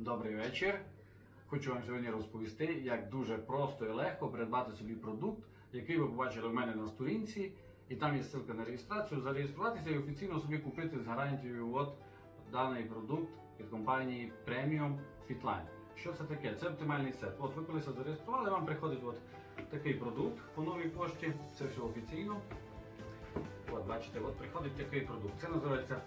Добрий вечір. Хочу вам сьогодні розповісти, як дуже просто і легко придбати собі продукт, який ви побачили в мене на сторінці. І там є ссылка на реєстрацію, зареєструватися і офіційно собі купити з гарантією от даний продукт від компанії Premium Fitline. Що це таке? Це оптимальний сет. От ви колись зареєстрували, вам приходить от такий продукт по новій пошті. Це все офіційно. От, бачите, от приходить такий продукт. Це називається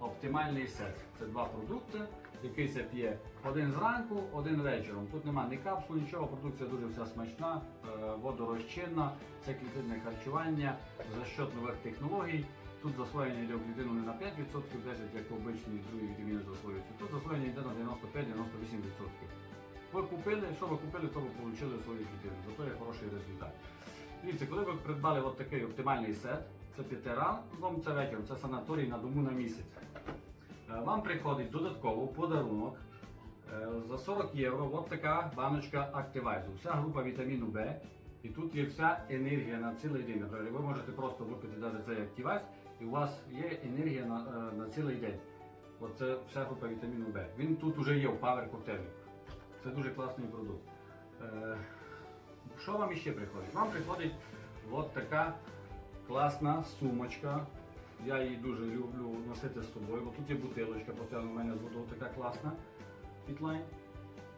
оптимальний сет. Це два продукти, який се п'є один зранку, один вечором. Тут нема ні капсул, нічого, продукція дуже вся смачна, е, водорозчинна, це клітинне харчування за счет нових технологій. Тут засвоєння йде в клітину не на 5%, 10%, як обичні другі вітаміни засвоюються. Тут засвоєння йде на 95-98%. Ви купили, що ви купили, то ви отримали свою клітину. Зато є хороший результат. Дивіться, коли ви придбали от такий оптимальний сет, це п'яти ранком, це вечором, це санаторій на дому на місяць. Е, Вам приходить додатково подарунок е, за 40 євро. От така баночка Activizу. Вся група вітаміну Б. І тут є вся енергія на цілий день. Наприклад, ви можете просто випити навіть цей Activise, і у вас є енергія на, е, на цілий день. Оце вся група вітаміну Б. Він тут вже є в Power коктейлі. Це дуже класний продукт. Що вам іще приходить? Вам приходить от така класна сумочка. Я її дуже люблю носити з собою. Бо тут є бутилочка, постійно у мене з водою така класна. Фітлайн.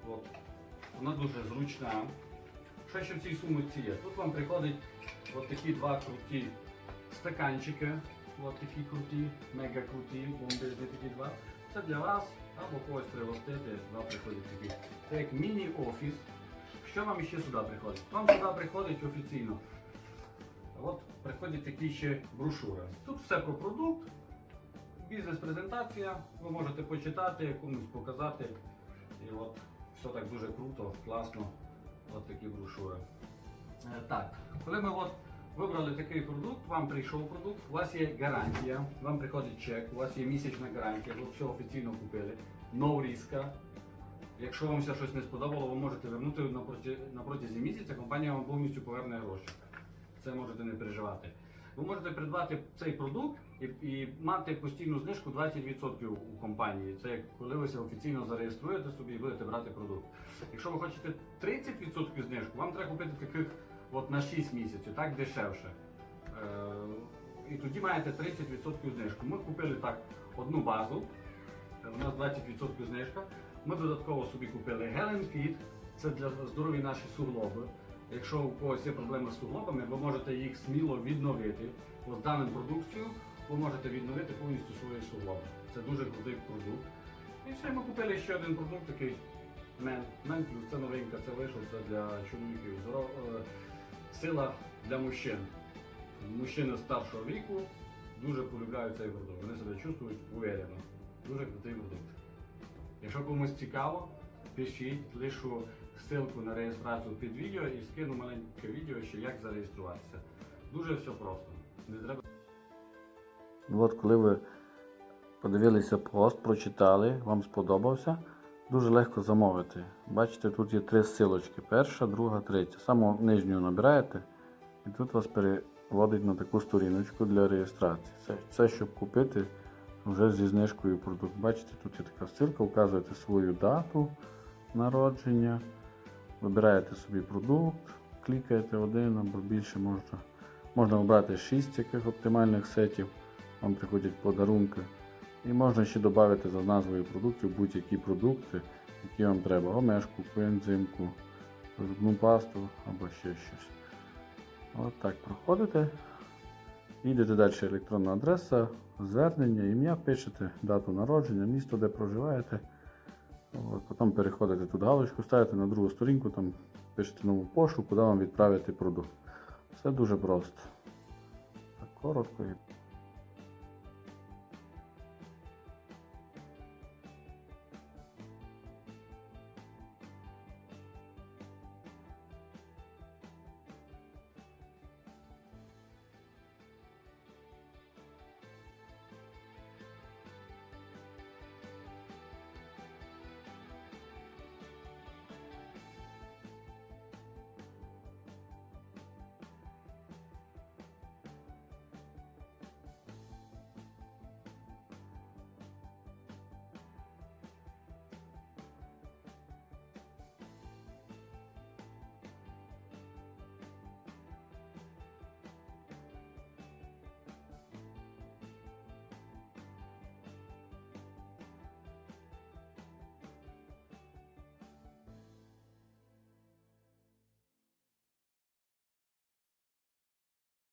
От. Вона дуже зручна. Що ще в цій сумочці є? Тут вам приходить от такі два круті стаканчики. От такі круті, мега круті, бомбезні такі два. Це для вас або когось пригостити, два приходять такі. Це як міні-офіс. Що вам ще сюди приходить? Вам сюди приходить офіційно. От приходять такі ще брошури. Тут все про продукт, бізнес-презентація. Ви можете почитати, комусь показати. І от все так дуже круто, класно. От такі брошури. Е, Так, коли ми от вибрали такий продукт, вам прийшов продукт, у вас є гарантія, вам приходить чек, у вас є місячна гарантія, ви все офіційно купили, no риска. Якщо вам все щось не сподобало, ви можете вернути на протязі місяця, компанія вам повністю поверне гроші. Це можете не переживати. Ви можете придбати цей продукт і, і мати постійну знижку 20% у компанії. Це коли ви офіційно зареєструєте собі і будете брати продукт. Якщо ви хочете 30% знижку, вам треба купити таких от на 6 місяців, так дешевше. Е, і тоді маєте 30% знижку. Ми купили так одну базу, е, у нас 20% знижка. Ми додатково собі купили Fit, це для здоров'я наші суглоби. Якщо у когось є проблеми з суглобами, ви можете їх сміло відновити. З даною продукцією ви можете відновити повністю свої суглоби. Це дуже крутий продукт. І все, ми купили ще один продукт, такий Мен. Мен плюс це новинка, це вийшов, це для чоловіків. Е, Сила для мужчин. Мужчини старшого віку дуже полюбляють цей продукт. Вони себе чувствують уверено. Дуже крутий продукт. Якщо комусь цікаво, пишіть, лишу ссылку на реєстрацію під відео і скину маленьке відео, ще як зареєструватися. Дуже все просто. Не треба. От коли ви подивилися пост, прочитали, вам сподобався, дуже легко замовити. Бачите, тут є три силочки. Перша, друга, третя. Саму нижню набираєте і тут вас переводить на таку сторіночку для реєстрації. Це, це щоб купити вже зі знижкою продукт. Бачите, тут є така ссылка, вказуєте свою дату народження, вибираєте собі продукт, клікаєте один або більше можна. Можна обрати 6 таких оптимальних сетів, вам приходять подарунки. І можна ще додати за назвою продуктів будь-які продукти, які вам треба. Омешку, коензимку, зубну пасту або ще щось. От так проходите. Йдете далі електронна адреса, звернення, ім'я, пишете, дату народження, місто, де проживаєте. От, потім переходите тут галочку, ставите на другу сторінку, там пишете нову пошту, куди вам відправити продукт. Все дуже просто. Так коротко і